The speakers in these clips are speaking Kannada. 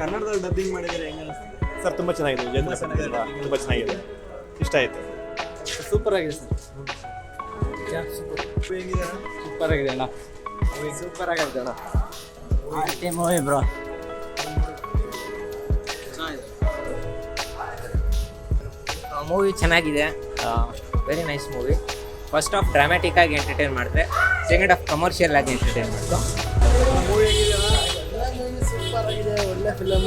ಕನ್ನಡದಲ್ಲಿ ಡಬ್ಬಿಂಗ್ ಮಾಡಿದ್ರೆ ಹೆಂಗೆ ಸರ್ ತುಂಬ ಚೆನ್ನಾಗಿದೆ. ವಿಜೇಂದ್ರ ಸರ್ ತುಂಬ ತುಂಬ ಚೆನ್ನಾಗಿದೆ. ಇಷ್ಟ ಆಯಿತು. ಸೂಪರ್ ಆಗಿದೆ ಸರ್ ಸೂಪರ್ ಆಗಿದೆ ಅಣ್ಣ. ಸೂಪರ್ ಆಗಿದೆ ಅಣ್ಣ. ಮೂವಿ ಬ್ರೋ ಮೂವಿ ಚೆನ್ನಾಗಿದೆ. Very nice movie first half dramatic ಆಗಿ ಎಂಟರ್ಟೈನ್ ಮಾಡಿದ್ರೆ ಸೆಕೆಂಡ್ ಆಫ್ ಕಮರ್ಷಿಯಲ್ ಆಗಿ ಎಂಟರ್ಟೈನ್ ಮಾಡಿದ್ರು ಫಿಲಮ್?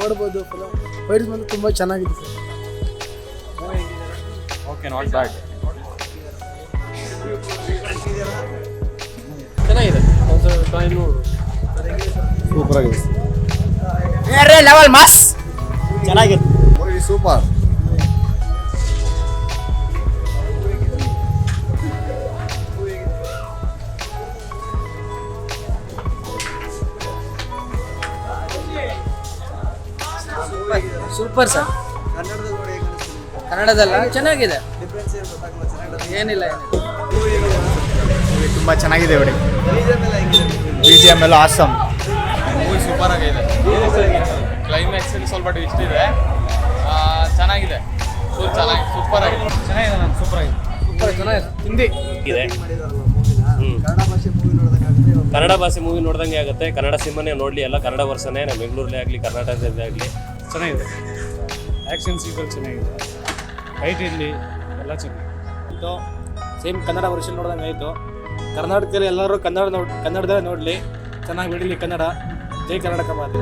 ನೋಡ್ಬೋದು ಫಿಲಮ್ ಫೈಟ್ಸ್ ಬಂದು ತುಂಬ ಚೆನ್ನಾಗಿದೆ ಸರ್ ಓಕೆ ನಾಟ್ ಬ್ಯಾಡ್ ಚೆನ್ನಾಗಿದೆ. ಒಂದು ಟೈಮ್ ನೋಡು. ಸೂಪರ್ ಆಗಿದೆ. ಲೆವೆಲ್ ಮಾಸ್ ಚೆನ್ನಾಗಿದೆ. Super super sir. ಕನ್ನಡದಲ್ಲಿ ಚೆನ್ನಾಗಿದೆ. ಏನಿಲ್ಲ ತುಂಬ ಚೆನ್ನಾಗಿದೆ ನೋಡಿ ಬಿ ಜಿ ಎಂ ಎಲ್ಲ ಆಸಮ್ ಮೂವಿ ಸೂಪರ್ ಆಗಿದೆ. ಕ್ಲೈಮ್ಯಾಕ್ಸ್ ಅಲ್ಲಿ ಸ್ವಲ್ಪ ಟ್ವಿಸ್ಟ್ ಇದೆ. ಆ, ಚೆನ್ನಾಗಿದೆ. ಫುಲ್ ಚೆನ್ನಾಗಿ ಸೂಪರ್ ಆಗಿದೆ. ಚೆನ್ನಾಗಿದೆ ನಾನು ಸೂಪರ್ ಆಗಿದೆ. ಸೂಪರ್ ಚೆನ್ನಾಗಿದೆ. ಹಿಂದಿ. ಇದೆ. ಮಾಡಿದಾರಲ್ಲ ಕನ್ನಡ ಭಾಷೆ ಮೂವಿ ನೋಡಿದಾಗ ಆಗುತ್ತೆ. ಕನ್ನಡ ಭಾಷೆ ಮೂವಿ ನೋಡ್ದಂಗೆ ಆಗುತ್ತೆ. ಕನ್ನಡ ಸಿನಿಮಾನೇ ನೋಡಲಿ ಎಲ್ಲ ಕನ್ನಡ ವರ್ಷನೇ. ನಮ್ಮ ಬೆಂಗಳೂರಲ್ಲೇ ಆಗಲಿ ಕರ್ನಾಟಕದಲ್ಲೇ ಆಗಲಿ. ಚೆನ್ನಾಗಿದೆ. ಆ್ಯಕ್ಷನ್ ಸೀಕ್ವೆಲ್ ಚೆನ್ನಾಗಿದೆ. ಫೈಟ್ ಇರಲಿ, ಎಲ್ಲ ಚೆನ್ನಾಗಿದೆ. ಸೇಮ್ ಕನ್ನಡ ವರ್ಷನ್ ನೋಡಿದಂಗೆ ಆಯಿತು. ಕರ್ನಾಟಕದಲ್ಲಿ ಎಲ್ಲರೂ ಕನ್ನಡ ನೋಡಿ ಕನ್ನಡದಲ್ಲೇ ನೋಡಲಿ. ಚೆನ್ನಾಗಿ ಬೆಳೀಲಿ ಕನ್ನಡ. ಜೈ ಕರ್ನಾಟಕ ಮಾತು.